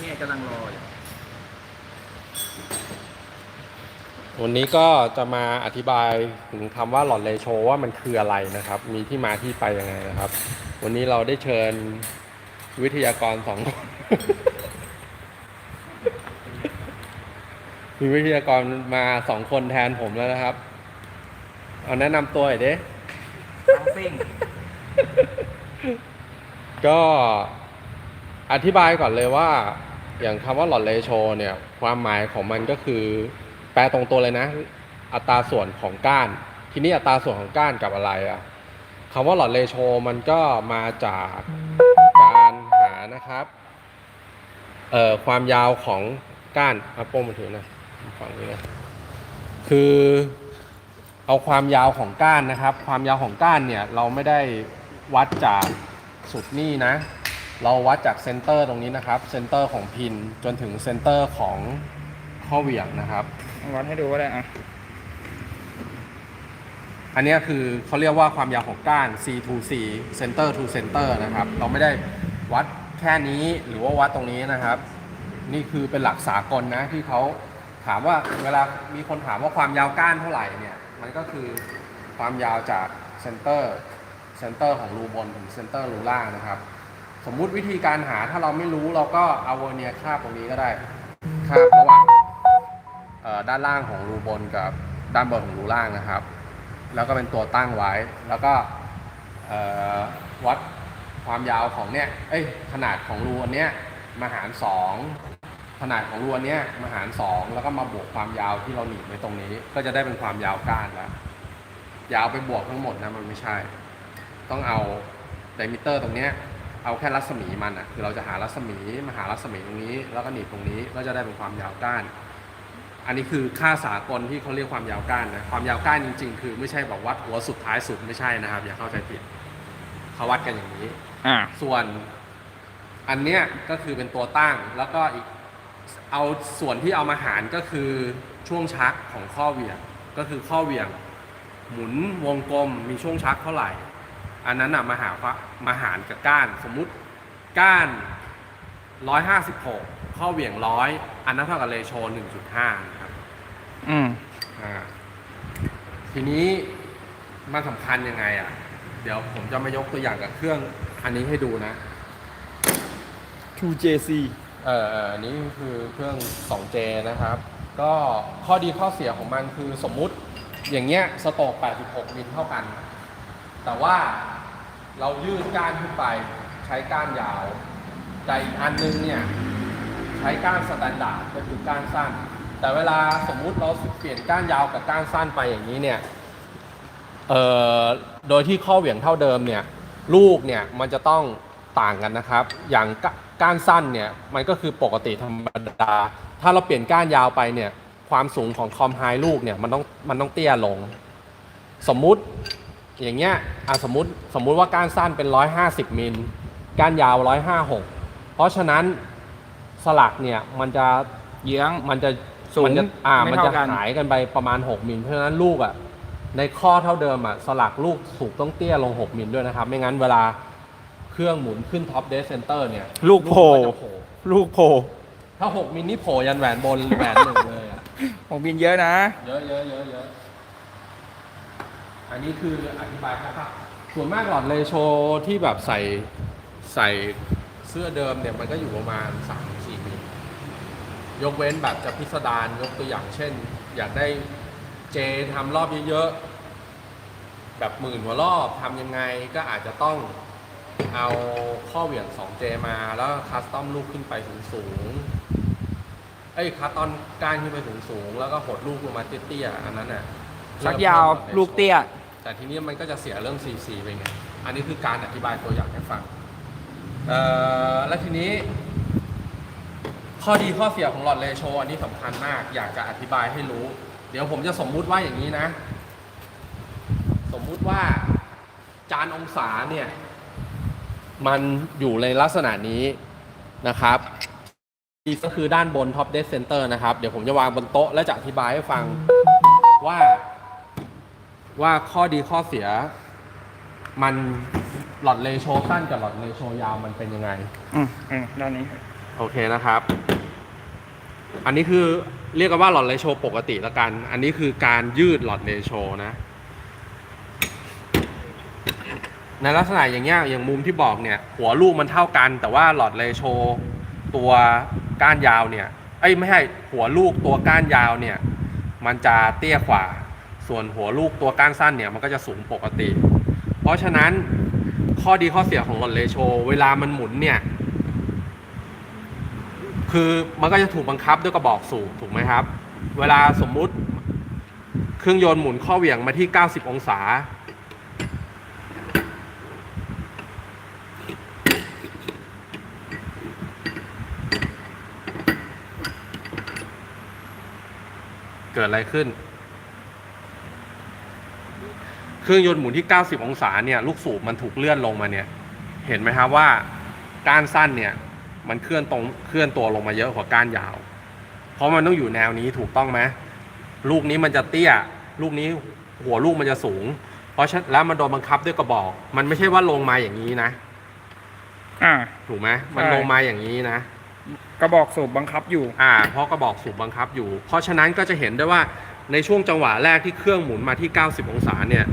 เนี่ยกำลังรออยู่วันนี้ก็จะมาอธิบายถึงคำว่าหลอดเลโชว่ามันคืออะไรนะครับ มีที่มาที่ไปยังไงนะครับ วันนี้เราได้เชิญวิทยากรสองคนมีวิทยากรมาสองคนแทนผมแล้วนะครับ เอาแนะนำตัวหน่อยเด้น้องฟิ้งก็ อธิบายก่อนเลยว่า อย่างคำว่าหลอดเลโชเนี่ยความหมายของมันก็คือ แปลตรงตัวเลยนะ อัตราส่วนของก้าน ทีนี้อัตราส่วนของก้านกับอะไรอะคำว่าหลอดเลโชมันก็มาจากการหานะครับเอ่อความยาวของก้านเอาโป้งมาถือนะฝั่งนี้นะคือเอาความยาวของก้านนะครับ ความยาวของก้านเนี่ยเราไม่ได้วัดจากสุดนี่นะ เราวัดจากเซนเตอร์ตรงนี้นะครับ เซนเตอร์ของพินจนถึงเซนเตอร์ของข้อเหวี่ยงนะครับ วัดให้ดูก็ได้อะ อันเนี้ยคือเขาเรียกว่าความยาวของก้าน C to C center to center นะครับ เราไม่ได้วัดแค่นี้หรือว่าวัดตรงนี้นะครับ นี่คือเป็นหลักสากลนะที่เขาถามว่าเวลามีคนถามว่าความยาวก้านเท่าไหร่เนี่ย มันก็คือความยาวจากเซนเตอร์เซนเตอร์ของรูบนถึงเซนเตอร์รูล่างนะครับ สมมุติวิธีการหาถ้าเราไม่รู้เราก็เอาเวอร์เนียคาบตรงนี้ก็ได้คาบระหว่างด้านล่างของรูบนกับด้านบนของรูล่างนะครับ แล้วก็เป็นตัวตั้งไว้ แล้วก็วัดความยาวของเนี่ยเอ้ยขนาดของรูอันเนี้ยมาหารสองขนาดของรูอันเนี้ยมาหารสองแล้วก็มาบวกความยาวที่เราหนีบไว้ตรงนี้ ก็จะได้เป็นความยาวก้านแล้วยาวไปบวกทั้งหมดนะมันไม่ใช่ ต้องเอาไดมิเตอร์ตรงเนี้ย เอาแค่รัศมีมันอะคือเราจะหารัศมีมาหารัศมีตรงนี้ แล้วก็หนีบตรงนี้ก็จะได้เป็นความยาวก้าน อันนี้คือค่าสากลที่เขาเรียกความยาวก้านนะความยาวก้านจริง ๆ คือไม่ใช่บอกวัดหัวสุดท้ายสุดไม่ใช่นะครับ อย่าเข้าใจผิดเขาวัดกันอย่างนี้อ่าส่วนอันเนี้ยก็คือเป็นตัวตั้งแล้วก็อีกเอาส่วนที่เอามาหารก็คือช่วงชักของข้อเหวี่ยงก็คือข้อเหวี่ยง หมุนวงกลมมีช่วงชักเท่าไหร่ อันนั้นอะมาหาว่ามาหารกับก้านสมมุติก้าน 156 ข้อเหวี่ยงร้อยอันนั้นเท่ากับเรโช1.5นะครับอืมอ่าทีนี้มันสำคัญยังไงอะเดี๋ยวผมจะมายกตัวอย่างกับเครื่องอันนี้ให้ดูนะ 2JC เออเอออันนี้คือเครื่อง 2J นะครับ ก็ข้อดีข้อเสียของมันคือสมมุติอย่างเงี้ยสโตก86มิลเท่ากัน แต่ว่าเรายืดก้านขึ้นไปใช้ก้านยาว แต่อีกอันนึงเนี่ยใช้ก้านสแตนดาร์ดก็คือก้านสั้น แต่เวลาสมมุติเราเปลี่ยนก้านยาวกับก้านสั้นไปอย่างนี้เนี่ยเอ่อโดยที่ข้อเหวี่ยงเท่าเดิมเนี่ยลูกเนี่ยมันจะต้องต่างกันนะครับ อย่างกก้านสั้นเนี่ยมันก็คือปกติธรรมดา ถ้าเราเปลี่ยนก้านยาวไปเนี่ยความสูงของคอมไฮลูกเนี่ยมันต้องมันต้องเตี้ยลง สมมุติ อย่างเงี้ยอะสมมุติสมมุติว่าก้านสั้นเป็น 150 มิล ก้านยาว 156 เพราะฉะนั้นสลักเนี่ยมันจะเยื้อง มันจะสูงมันจะอ่าไม่มันเท่าจะกัน หายกันไปประมาณ 6 มิล เพราะฉะนั้นลูกอะในข้อเท่าเดิมอะสลักลูกสูงต้องเตี้ยลง 6 มิลด้วยนะครับ ไม่งั้นเวลาเครื่องหมุนขึ้นท็อปเดสเซนเตอร์เนี่ยลูกโผล่ มันจะโผล่ลูกโผล่ถ้า 6 มิลนี่โผล่ยันแหวนบน แหวนหนึ่งเลยอะของบินเยอะนะ เยอะเยอะเยอะเยอะ อันนี้คืออธิบายครับส่วนมากหลอดเลโชที่แบบใส่ใส่เสื้อเดิมเนี่ยมันก็อยู่ประมาณ3-4มิลยกเว้นแบบจะพิสดารยกตัวอย่างเช่น อยากได้เจทำรอบเยอะๆ แบบหมื่นกว่ารอบทำยังไงก็อาจจะต้องเอาข้อเหวี่ยง 2J มาแล้วคัสตอมลูกขึ้นไปสูงๆ เอ้ยคัสตอมก้านขึ้นไปสูงๆ แล้วก็หดลูกลงมาเตี้ยๆ อันนั้นน่ะชักยาวลูกเตี้ย แต่ทีนี้มันก็จะเสียเรื่อง CC ไปไง อันนี้คือการอธิบายตัวอย่างให้ฟังแล้วทีนี้ ข้อดีข้อเสียของหลอดเลโชอันนี้สำคัญมาก อยากจะอธิบายให้รู้ เดี๋ยวผมจะสมมุติว่าอย่างนี้นะ สมมุติว่าจานองศาเนี่ยมันอยู่ในลักษณะนี้นะครับนี่ก็คือด้านบน top dead center นะครับ เดี๋ยวผมจะวางบนโต๊ะและจะอธิบายให้ฟังว่า ว่าข้อดีข้อเสีย มันหลอดเลโชสั้นกับหลอดเลโชยาวมันเป็นยังไง อืมอืมด้านนี้โอเคนะครับ อันนี้คือเรียกกันว่าหลอดเลโชปกติละกัน อันนี้คือการยืดหลอดเลโชนะ ในลักษณะอย่างเงี้ยอย่างมุมที่บอกเนี่ย หัวลูกมันเท่ากัน แต่ว่าหลอดเลโชตัวก้านยาวเนี่ย เอ้ยไม่ใช่หัวลูกตัวก้านยาวเนี่ย มันจะเตี้ยกว่า ส่วนหัวลูกตัวก้านสั้นเนี่ยมันก็จะสูงปกติ เพราะฉะนั้นข้อดีข้อเสียของหลอดเลโช เวลามันหมุนเนี่ย คือมันก็จะถูกบังคับด้วยกระบอกสูบถูกไหมครับ เวลาสมมุติเครื่องยนต์หมุนข้อเหวี่ยงมาที่ 90 องศา เกิดอะไรขึ้น เครื่องยนต์หมุนที่ 90 องศาเนี่ยลูกสูบมันถูกเลื่อนลงมาเนี่ยเห็นไหมครับว่าก้านสั้นเนี่ยมันเคลื่อนตรงเคลื่อนตัวลงมาเยอะกว่าก้านยาว เพราะมันต้องอยู่แนวนี้ถูกต้องไหมลูกนี้มันจะเตี้ย ลูกนี้หัวลูกมันจะสูง เพราะฉะนั้นแล้วมันโดนบังคับด้วยกระบอก มันไม่ใช่ว่าลงมาอย่างนี้นะ อ่า ถูกไหมมันใช่ ลงมาอย่างนี้นะ กระบอกสูบบังคับอยู่ อ่าเพราะกระบอกสูบบังคับอยู่ เพราะฉะนั้นก็จะเห็นได้ว่าในช่วงจังหวะแรกที่เครื่องหมุนมาที่ 90 องศาเนี่ย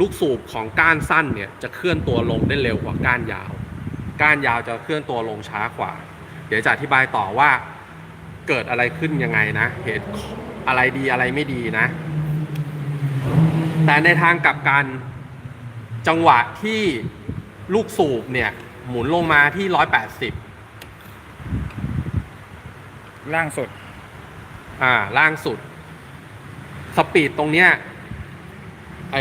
ลูกสูบของก้านสั้นเนี่ยจะเคลื่อนตัวลงได้เร็วกว่าก้านยาว ก้านยาวจะเคลื่อนตัวลงช้ากว่า เดี๋ยวจะอธิบายต่อว่าเกิดอะไรขึ้นยังไงนะ เหตุอะไรดีอะไรไม่ดีนะ แต่ในทางกลับกันจังหวะที่ลูกสูบเนี่ยหมุนลงมาที่ 180 ล่างสุด อ่า ล่างสุด สปีดตรงเนี้ย ไอ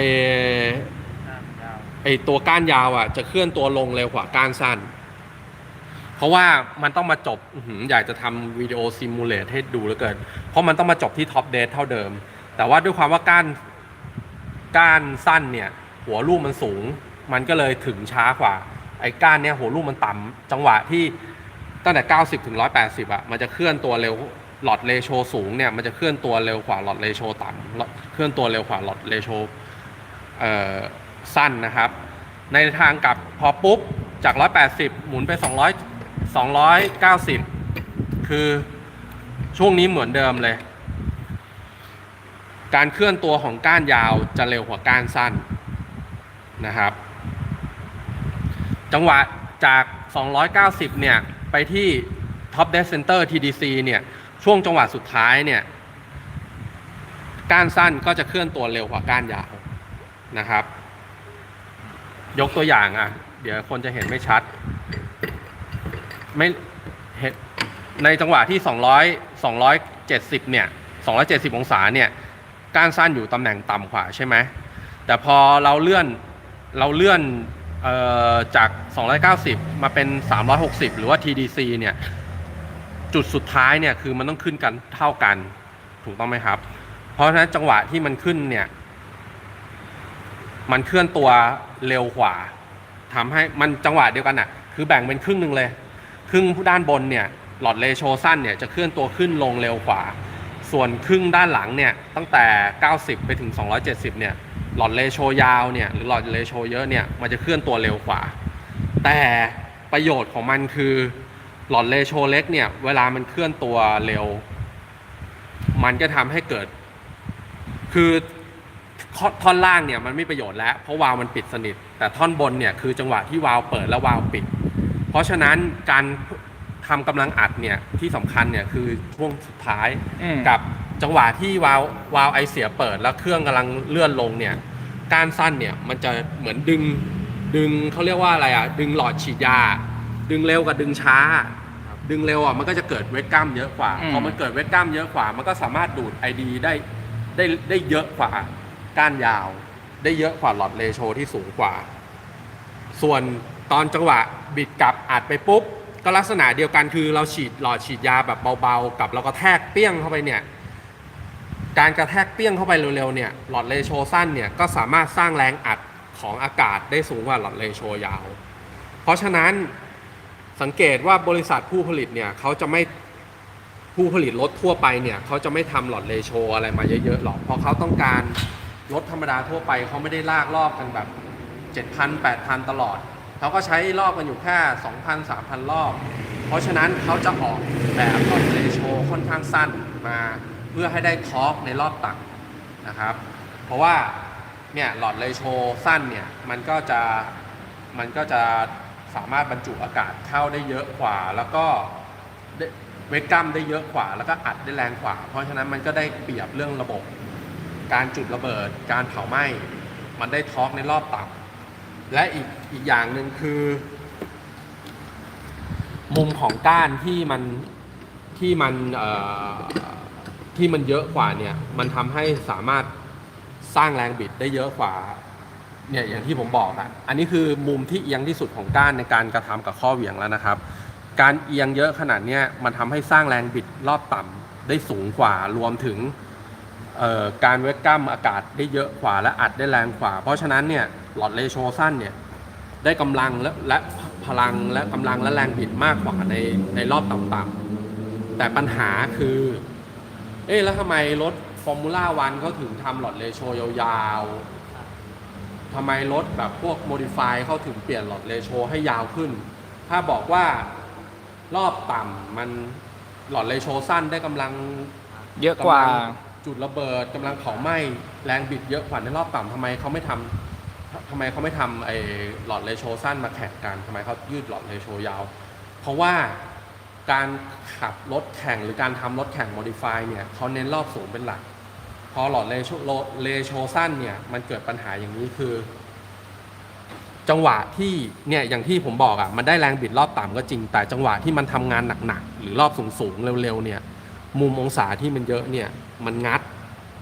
ไอตัวก้านยาวอะ จะเคลื่อนตัวลงเร็วกว่าก้านสั้น เพราะว่ามันต้องมาจบอื้อหืออยากจะทำวิดีโอซิมูเลตให้ดูเหลือเกิน เพราะมันต้องมาจบที่ท็อปเดทเท่าเดิม แต่ว่าด้วยความว่าก้านก้านสั้นเนี่ย หัวลูกมันสูง มันก็เลยถึงช้ากว่า ไอ้ก้านเนี่ยหัวลูกมันต่ำจังหวะที่ตั้งแต่ 90 ถึง 180อะมันจะเคลื่อนตัวเร็วหลอดเลโชสูงเนี่ยมันจะเคลื่อนตัวเร็วกว่าหลอดเลโชต่ำเคลื่อนตัวเร็วกว่าหลอดเลโช สั้นนะครับ ในทางกลับพอปุ๊บจาก 180 หมุนไป 200 290 คือช่วงนี้เหมือนเดิมเลย การเคลื่อนตัวของก้านยาวจะเร็วกว่าก้านสั้นนะครับ จังหวะจาก 290 เนี่ย ไปที่ Top Dead Center TDC เนี่ย ช่วงจังหวะสุดท้ายเนี่ย ก้านสั้นก็จะเคลื่อนตัวเร็วกว่าก้านยาว นะครับ ยกตัวอย่างอะ เดี๋ยวคนจะเห็นไม่ชัด ไม่เห็นในจังหวะที่ 200 270 เนี่ย 270 องศาเนี่ยก้านสั้นอยู่ตำแหน่งต่ำกว่าใช่ไหมแต่พอเราเลื่อนเราเลื่อนออจาก 290 มาเป็น 360 หรือว่า TDC เนี่ย จุดสุดท้ายเนี่ยคือมันต้องขึ้นกันเท่ากัน ถูกต้องไหมครับ เพราะฉะนั้นจังหวะที่มันขึ้นเนี่ย มันเคลื่อนตัวเร็วกว่าทำให้มันจังหวะเดียวกันอะคือแบ่งเป็นครึ่งหนึ่งเลย ครึ่งด้านบนเนี่ยหลอดเลโชสั้นเนี่ยจะเคลื่อนตัวขึ้นลงเร็วกว่า ส่วนครึ่งด้านหลังเนี่ยตั้งแต่ 90 ไปถึง 270 เนี่ยหลอดเลโชยาวเนี่ยหรือหลอดเลโชเยอะเนี่ยมันจะเคลื่อนตัวเร็วกว่า แต่ประโยชน์ของมันคือหลอดเลโชเล็กเนี่ยเวลามันเคลื่อนตัวเร็ว มันก็ทำให้เกิด คือ ท่อนท่อนล่างเนี่ยมันไม่ประโยชน์แล้ว เพราะวาล์วมันปิดสนิท แต่ท่อนบนเนี่ยคือจังหวะที่วาล์วเปิดและวาล์วปิด เพราะฉะนั้นการทำกำลังอัดเนี่ยที่สำคัญเนี่ยคือช่วงสุดท้าย อืม กับจังหวะที่วาล์ววาล์วไอเสียเปิดแล้วเครื่องกำลังเลื่อนลงเนี่ยการสั้นเนี่ยมันจะเหมือนดึงดึงเขาเรียกว่าอะไรอะดึงหลอดฉีดยา ดึงเร็วกับดึงช้า ดึงเร็วอะมันก็จะเกิดเวทกล้ามเยอะกว่าอืม พอมันเกิดเวทกล้ามเยอะกว่า มันก็สามารถดูดไอดีได้ได้ได้เยอะกว่า ก้านยาว ได้เยอะกว่าหลอดเลโชที่สูงกว่า ส่วนตอนจังหวะบิดกลับอัดไปปุ๊บ ก็ลักษณะเดียวกันคือเราฉีดหลอดฉีดยาแบบเบาๆ กับเราก็แทกเปี้ยงเข้าไปเนี่ยการกระแทกเปี้ยงเข้าไปเร็วๆเนี่ยหลอดเลโชสั้นเนี่ยก็สามารถสร้างแรงอัดของอากาศได้สูงกว่าหลอดเลโชยาว เพราะฉะนั้นสังเกตว่าบริษัทผู้ผลิตเนี่ยเขาจะไม่ผู้ผลิตรถทั่วไปเนี่ยเขาจะไม่ทำหลอดเลโชอะไรมาเยอะๆหรอกเพราะเขาต้องการ รถธรรมดาทั่วไปเขาไม่ได้ลากรอบกันแบบ7,000 8,000 ตลอด เขาก็ใช้รอบกันอยู่แค่ 2,000 3,000 รอบ เพราะฉะนั้นเขาจะออกแบบหลอดเรโชค่อนข้างสั้นมาเพื่อให้ได้ทอร์กในรอบตักนะครับ เพราะว่าเนี่ยหลอดเรโชสั้นเนี่ยมันก็จะมันก็จะสามารถบรรจุอากาศเข้าได้เยอะกว่า แล้วก็เวกกัมได้เยอะกว่า แล้วก็อัดได้แรงกว่า เพราะฉะนั้นมันก็ได้เปรียบเรื่องระบบ การจุดระเบิด การเผาไหม้ มันได้ทอร์กในรอบต่ำและอีกอีกอย่างหนึ่งคือ มุมของก้านที่มันที่มันที่มันเยอะกว่าเนี่ย มันทำให้สามารถสร้างแรงบิดได้เยอะกว่าเนี่ยอย่างที่ผมบอกอะอันนี้คือมุมที่เอียงที่สุดของก้านในการกระทำกับข้อเหวี่ยงแล้วนะครับ การเอียงเยอะขนาดเนี้ยมันทำให้สร้างแรงบิดรอบต่ำได้สูงกว่ารวมถึง การเวกกัมอากาศได้เยอะกว่าและอัดได้แรงกว่า เพราะฉะนั้นเนี่ยหลอดเลโชสั้นเนี่ยได้กำลังและและพลังและกำลังและแรงบิดมากกว่าในในรอบต่ำๆแต่ปัญหาคือ เอ๊ะแล้วทำไมรถฟอร์มูล่าวันเขาถึงทำหลอดเลโชยาวๆทำไมรถแบบพวกโมดิฟายเขาถึงเปลี่ยนหลอดเลโชให้ยาวขึ้น ถ้าบอกว่ารอบต่ำมันหลอดเลโชสั้นได้กำลังเยอะกว่า จุดระเบิดกำลังเผาไหม้แรงบิดเยอะกว่าในรอบต่ำทำไมเขาไม่ทำทำไมเขาไม่ทำไอ้หลอดเลโชสั้นมาแข่งกันทำไมเขายืดหลอดเลโชยาว เพราะว่าการขับรถแข่งหรือการทำรถแข่งโมดิฟายเนี่ยเขาเน้นรอบสูงเป็นหลัก พอหลอดเลโชเลโชสั้นเนี่ยมันเกิดปัญหาอย่างนี้คือ จังหวะที่เนี่ยอย่างที่ผมบอกอะ่ะมันได้แรงบิดรอบต่ำก็จริง แต่จังหวะที่มันทำงานหนักๆหรือรอบสูงๆเร็วๆเนี่ย มุมองศาที่มันเยอะเนี่ยมันงัด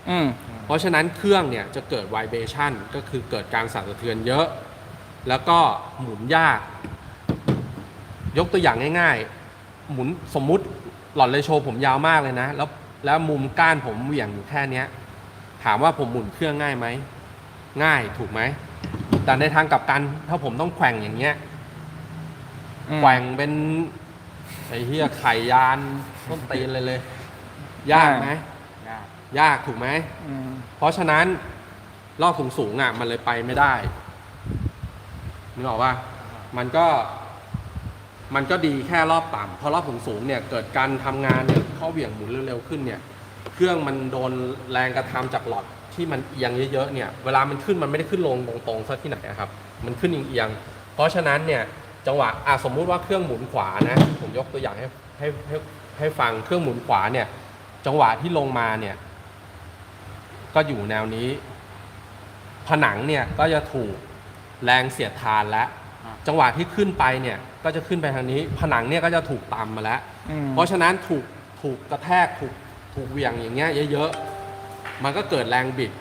อืม เพราะฉะนั้นเครื่องเนี่ยจะเกิด vibration ก็คือเกิดการสั่นสะเทือนเยอะ แล้วก็หมุนยาก ยกตัวอย่างง่ายๆ หมุนสมมุติหลอดเลโชผมยาวมากเลยนะ แล้วแล้วมุมก้านผมเหวี่ยงอยู่แค่เนี้ย ถามว่าผมหมุนเครื่องง่ายไหม ง่ายถูกไหม แต่ในทางกลับกันถ้าผมต้องแขว่งอย่างเงี้ยอืมแกว่งเป็นไอ้เหี้ยไข่ยานต้นตีนเลยเลย ยากไหมยากยากถูกไหม อืมเพราะฉะนั้นรอบสูงสูงๆอะมันเลยไปไม่ได้นึกออกว่ามันก็ มันก็ดีแค่รอบต่ำเพราะรอบสูงสูงๆเนี่ย เกิดการทำงานเนี่ยข้อเหวี่ยงหมุนเร็วๆขึ้นเนี่ย เครื่องมันโดนแรงกระทำจากหลอดที่มันเอียงเยอะๆเนี่ย เวลามันขึ้นมันไม่ได้ขึ้นลงตรงๆซะที่ไหนอะครับ มันขึ้นเอียงๆเพราะฉะนั้นเนี่ย จังหวะอะสมมุติว่าเครื่องหมุนขวานะ ผมยกตัวอย่างให้ให้ให้ให้ฟังเครื่องหมุนขวาเนี่ย จังหวะที่ลงมาเนี่ย ก็อยู่แนวนี้ ผนังเนี่ยก็จะถูกแรงเสียดทานแล้วอ่าจังหวะที่ขึ้นไปเนี่ยก็จะขึ้นไปทางนี้ ผนังเนี่ยก็จะถูกตำมาแล้วอืมเพราะฉะนั้นถูกถูกกระแทกถูกถูกเหวี่ยงอย่างเงี้ยเยอะๆ มันก็เกิดแรงบิด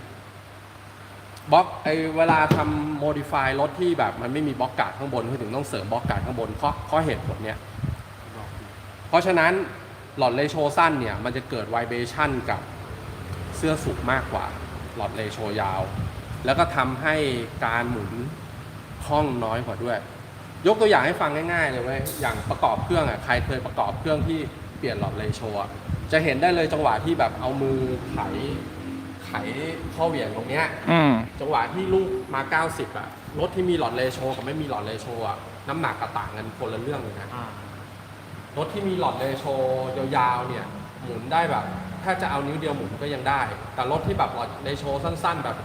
บล็อกไอเวลาทำโมดิฟายรถที่แบบมันไม่มีบล็อกการ์ดข้างบนเขาถึงต้องเสริมบล็อกการ์ดข้างบนเพราะเพราะเหตุผลเนี้ยบอกดีเพราะฉะนั้น หลอดเลโชสั้นเนี่ยมันจะเกิดไวเบชั่นกับเสื้อสูงมากกว่า หลอดเลโชยาว แล้วก็ทำให้การหมุนคล่องน้อยกว่าด้วย ยกตัวอย่างให้ฟังง่ายๆ เลยเว้ยอย่างประกอบเครื่องอะใครเคยประกอบเครื่องที่เปลี่ยนหลอดเลโชอะจะเห็นได้เลยจังหวะที่แบบเอามือไขไขข้อเหวี่ยงตรงเนี้ยอืมจังหวะที่ลูกมา 90อะรถที่มีหลอดเลโชกับไม่มีหลอดเลโชอะน้ำหนักก็ต่างกันคนละเรื่องเลยนะ อ่า รถที่มีหลอดเลโชยาวๆเนี่ยหมุนได้แบบถ้าจะเอานิ้วเดียวหมุนก็ยังได้ แต่รถที่แบบหลอดเลโชสั้น ๆ แบบ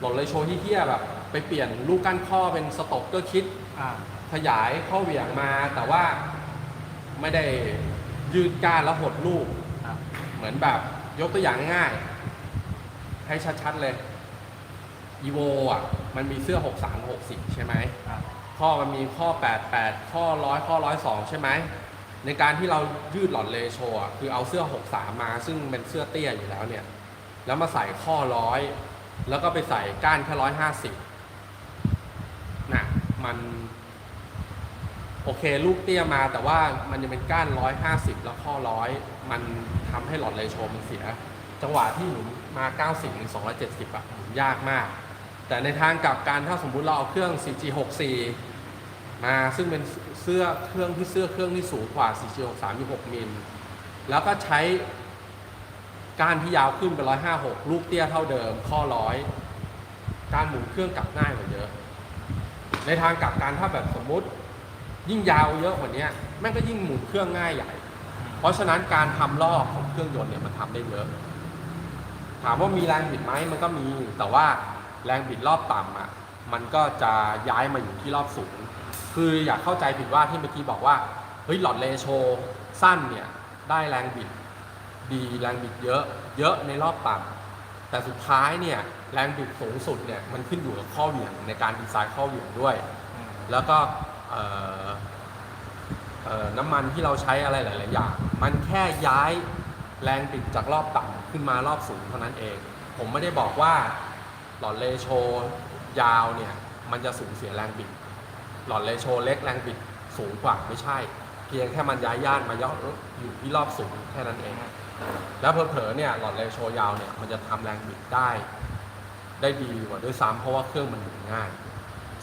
หลอดเลโชที่เที่ยๆแบบ ไปเปลี่ยนลูกก้านข้อเป็นสต็อกเกอร์คิดอ่าขยายข้อเหวี่ยงมา แต่ว่าไม่ได้ยืดก้านแล้วหดลูกครับเหมือนแบบยกตัวอย่างง่ายๆให้ชัดๆเลยอีโวอะมันมีเสื้อ 63 60ใช่ไหมอ่าข้อมันมีข้อ 88 ข้อ100ข้อ102ใช่ไหม ในการที่เรายืดหลอดเลโชอะคือเอาเสื้อ 63 มา ซึ่งเป็นเสื้อเตี้ยอยู่แล้วเนี่ย แล้วมาใส่ข้อ100แล้วก็ไปใส่ก้านแค่150น่ะมัน โอเคลูกเตี้ยมาแต่ว่ามันยังเป็นก้าน150แล้วข้อ100มันทำให้หลอดเลโชมันเสีย จังหวะที่หมุนมา90ถึง270อะหมุนยากมาก แต่ในทางกลับกันถ้าสมมุติเราเอาเครื่อง CG64 มาซึ่งเป็นเสื้อเครื่องที่เสื้อเครื่องที่สูงกว่า CG63 อยู่6มิลแล้วก็ใช้ก้านที่ยาวขึ้นเป็น 156 ลูกเตี้ยเท่าเดิม ข้อร้อยการหมุนเครื่องกลับง่ายกว่าเยอะ ในทางกลับกันถ้าแบบสมมุติ ยิ่งยาวเยอะกว่านี้แม่งก็ยิ่งหมุนเครื่องง่ายใหญ่ เพราะฉะนั้นการทำรอบของเครื่องยนต์เนี่ยมันทำได้เยอะ ถามว่ามีแรงบิดไหมมันก็มี แต่ว่าแรงบิดรอบต่ำอะ มันก็จะย้ายมาอยู่ที่รอบสูง คืออย่าเข้าใจผิดว่าที่เมื่อกี้บอกว่า เฮ้ยหลอดเลโชสั้นเนี่ย ได้แรงบิดดีแรงบิดเยอะ เยอะในรอบต่ำแต่สุดท้ายเนี่ยแรงบิดสูงสุดเนี่ยมันขึ้นอยู่กับข้อเหวี่ยงในการดีไซน์ข้อเหวี่ยงด้วย แล้วก็น้ำมันที่เราใช้อะไรหลาย ๆ อย่าง มันแค่ย้ายแรงบิดจากรอบต่ำขึ้นมารอบสูงเท่านั้นเอง ผมไม่ได้บอกว่าหลอดเลโช ยาวเนี่ยมันจะสูญเสียแรงบิด หลอดเลโชเล็กแรงบิดสูงกว่าไม่ใช่ เพียงแค่มันย้ายย่านมาย่ออยู่ที่รอบสูงแค่นั้นเอง แล้วเผลอๆเนี่ยหลอดเลโชยาวเนี่ยมันจะทำแรงบิดได้ ได้ดีกว่าด้วยซ้ำเพราะว่าเครื่องมันหมุนง่าย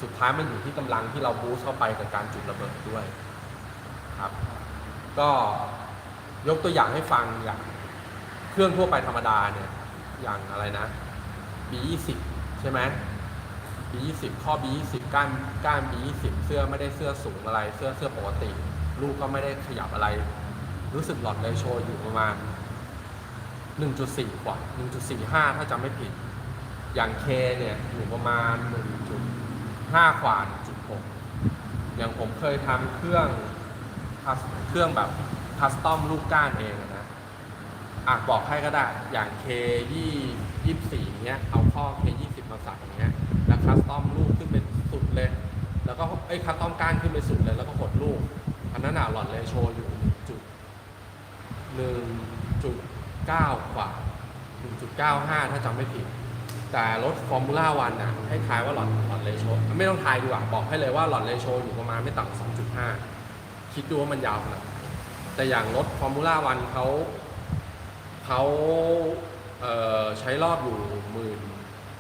สุดท้ายมันอยู่ที่กำลังที่เราบูสต์เข้าไปกับการจุดระเบิดด้วยครับ ก็ยกตัวอย่างให้ฟังอย่างเครื่องทั่วไปธรรมดาเนี่ยอย่างอะไรนะ B20 ใช่ไหม B20 ข้อ B20 ก้านก้าน B20 เสื้อไม่ได้เสื้อสูงอะไร เสื้อเสื้อปกติ ลูกก็ไม่ได้ขยับอะไร รู้สึกหลอดเลโชอยู่ประมาณ 1.4 กว่า 1.45 ถ้าจำไม่ผิด อย่าง K เนี่ยอยู่ประมาณ 1.5 กว่า 1.6 อย่างผมเคยทำเครื่องคัสเครื่องแบบคัสตอมลูกก้านเองนะ อะบอกให้ก็ได้ อย่าง K ยี่ยี่สี่เนี้ย เอาข้อ K ยี่สิบมาใส่อย่างเงี้ย แล้วคัสตอมลูกขึ้นเป็นสุดเลย แล้วก็ไอ้คัสตอมก้านขึ้นไปสุดเลย แล้วก็หดลูก อันนั้นอะหลอดเลโชอยู่จุดหนึ่งจุดเก้ากว่าหนึ่งจุดเก้าห้าถ้าจำไม่ผิด แต่รถฟอร์มูล่าวันน่ะ ให้ทายว่าหลอดหลอดเลโชไม่ต้องทายดีกว่า บอกให้เลยว่าหลอดเลโชอยู่ประมาณไม่ต่ำกว่า2.5คิดดูว่ามันยาวขนาดไหนแต่อย่างรถฟอร์มูล่าวันเขา เขาใช้รอบอยู่หมื่น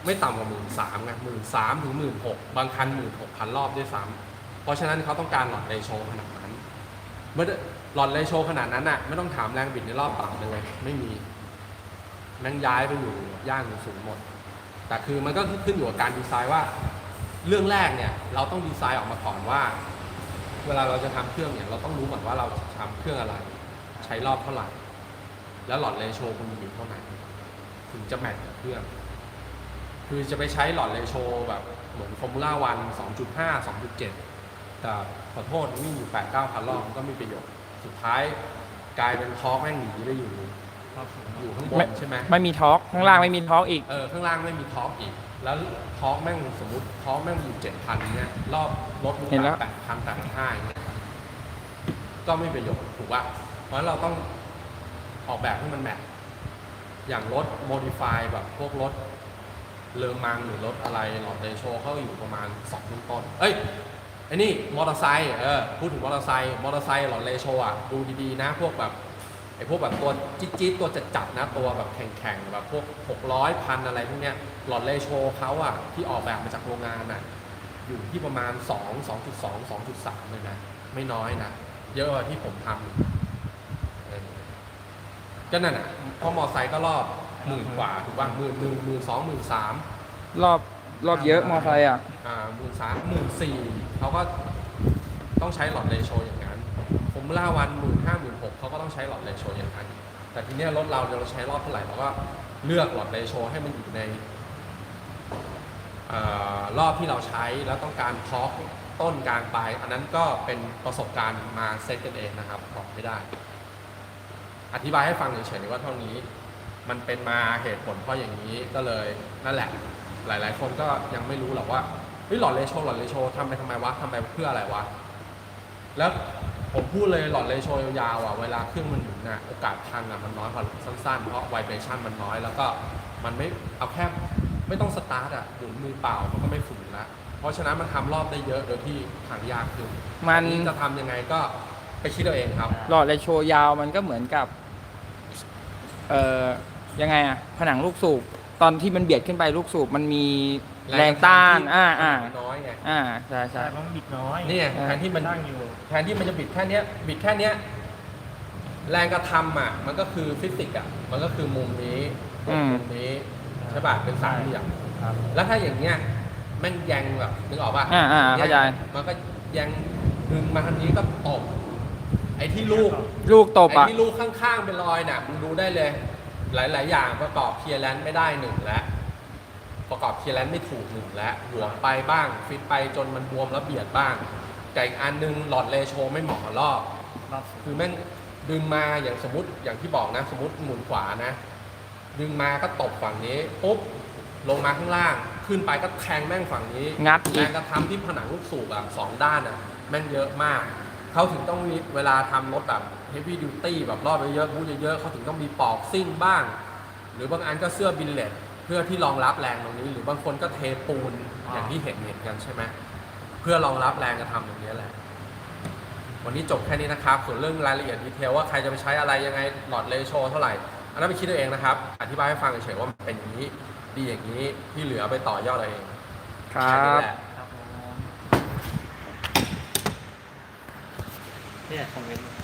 ไม่ต่ำกว่าหมื่นสามไงหมื่นสามถึงหมื่นหกบางคันหมื่นหกพันรอบด้วยซ้ำเพราะฉะนั้นเขาต้องการหลอดเลโชขนาดนั้นเมื่อหลอดเลโชขนาดนั้นน่ะไม่ต้องถามแรงบิดในรอบต่ำเลยไม่มีแม่งย้ายไปอยู่ย่านสูงหมด แต่คือมันก็ขึ้นอยู่กับการดีไซน์ว่า เรื่องแรกเนี่ย เราต้องดีไซน์ออกมาก่อนว่า เวลาเราจะทำเครื่องเนี่ยเราต้องรู้ก่อนว่าเราจะทำเครื่องอะไร ใช้รอบเท่าไหร่ แล้วหลอดเลโชคุณมีอยู่เท่าไหร่ถึงจะแมทกับเครื่อง คือจะไปใช้หลอดเลโชแบบเหมือนฟอร์มูล่าวัน2.5 2.7แต่ขอโทษวิ่งอยู่8 9พันรอบมันก็ไม่ประโยชน์ สุดท้ายกลายเป็นทอร์กแม่งหนีไปอยู่อยู่ข้างบนใช่ไหมไม่มีทอล์กข้างล่างไม่มีทอล์กอีก เออข้างล่างไม่มีท็อปอีก แล้วท็อปแม่งสมมติท็อปแม่งอยู่เจ็ดพันเนี้ยรอบรถมึงเห็นแล้วแปดพันแปดพันห้าอย่างเงี้ยก็ไม่ประโยชน์ถูกป่ะเพราะฉะนั้นเราต้อง ออกแบบให้มันแมทอย่างรถโมดิฟายแบบพวกรถเลอมังหรือรถอะไรหลอดเดโชเขาอยู่ประมาณสองต้นต้นเอ้ยไอ้นี่มอเตอร์ไซค์เออพูดถึงมอเตอร์ไซค์มอเตอร์ไซค์หลอดเลโชอะดูดีๆนะ พวกแบบไอ้พวกแบบตัวจี๊ดๆตัวจัดๆนะตัวแบบแข็งๆแบบพวกหกร้อยพันอะไรพวกเนี้ยหลอดเลโชเขาอะที่ออกแบบมาจากโรงงานอะอยู่ที่ประมาณ 2 2.2 2.3 เลยนะ ไม่น้อยนะ เยอะกว่าที่ผมทำ ก็นั่นอะเพราะมอไซค์ก็รอบหมื่นกว่าถูกป่ะหมื่นหนึ่งหมื่นสองหมื่นสามรอบรอบเยอะมอไซค์อะอ่าหมื่นสามหมื่นสี่เขาก็ต้องใช้หลอดเลโชอย่างนั้น ผมล่าวันหมื่นห้าหมื่นหกเขาก็ต้องใช้หลอดเลโชอย่างนั้น แต่ทีเนี้ยรถเราเดี๋ยวเราใช้รอบเท่าไหร่เราก็เลือกหลอดเลโชให้มันอยู่ในเออรอบที่เราใช้แล้วต้องการทอร์กต้นกลางปลายอันนั้นก็เป็นประสบการณ์มาเซตกันเองนะครับบอกไม่ได้ อธิบายให้ฟังเฉยๆว่าเท่านี้ มันเป็นมาเหตุผลเพราะอย่างนี้ก็เลยนั่นแหละ หลาย ๆ คนก็ยังไม่รู้หรอกว่าเฮ้ยหลอดเลโชหลอดเลโชทำไปทำไมวะทำไปเพื่ออะไรวะแล้วผมพูดเลยหลอดเลโชยาวๆอะเวลาเครื่องมันหมุนน่ะโอกาสพังอะมันน้อยกว่าสั้นๆ เพราะไวเบรชั่นมันน้อยแล้วก็มันไม่เอาแค่ไม่ต้องสตาร์ทอะหมุนมือเปล่ามันก็ไม่ฝุ่นละเพราะฉะนั้นมันทำรอบได้เยอะโดยที่พังยากขึ้นมันอัจะทำยังไงก็ไปคิดเอาเองครับ หลอดเลโชยาวมันก็เหมือนกับ เอ่อยังไงอะผนังลูกสูบตอนที่มันเบียดขึ้นไปลูกสูบมันมีแรงต้านอ่าอ่าน้อยไงอ่าใช่ใช่ใช่เพราะมันบิดน้อยนี่ไงแทนที่มันตั้งอยู่ แทนที่มันจะบิดแค่เนี้ย บิดแค่เนี้ย แรงกระทำอะ มันก็คือฟิสิกส์อะ มันก็คือมุมนี้อืมมุมนี้ใช่ป่ะเป็นสามเหลี่ยมครับแล้วถ้าอย่างเงี้ยแม่งแยงแบบนึกออกป่ะอ่าอ่าย่งงี้ยเข้าใจมันก็แยงดึงมาทางนี้ก็ตบ ไอ้ที่ลูกลูกตบไอ้อะ ที่ลูกข้างๆเป็นรอยเนี่ยมึงดูได้เลย หลาย ๆ อย่างประกอบเคลียร์แลนด์ไม่ได้หนึ่งแล้วประกอบเคลียร์แลนด์ไม่ถูกหนึ่งแล้วหลวมไปบ้าง ฟิตไปจนมันบวมแล้วเบียดบ้างแต่อีกอันนึงหลอดเลโชไม่เหมาะกับรอบคือแม่งดึงมาอย่างสมมติอย่างที่บอกนะ สมมติหมุนขวานะ ดึงมาก็ตบฝั่งนี้ปุ๊บลงมาข้างล่าง ขึ้นไปก็แทงแม่งฝั่งนี้งัดอีก แรงกระทำที่ผนังลูกสูบอะสองด้านอะแม่งเยอะมาก เขาถึงต้องมีเวลาทำรถแบบ heavy duty แบบรอบเยอะๆบูธเยอะๆเขาถึงต้องมีปอกซิ่งบ้าง หรือบางอันก็เสื้อบินเลตเพื่อที่รองรับแรงตรงนี้ หรือบางคนก็เทปูนอย่างที่เห็นเห็นกันใช่ไหมเพื่อรองรับแรงกระทำตรงนี้แหละ วันนี้จบแค่นี้นะครับ ส่วนเรื่องรายละเอียดดีเทลว่าใครจะไปใช้อะไรยังไงหลอดเลโชเท่าไหร่อันนั้นไปคิดเอาเองนะครับ อธิบายให้ฟังเฉยๆว่ามันเป็นอย่างนี้ ดีอย่างนี้ที่เหลือไปต่อยอดเอาเองครัแค่นี้บ แหละ ครับผม เนี่ยคอมเมนต์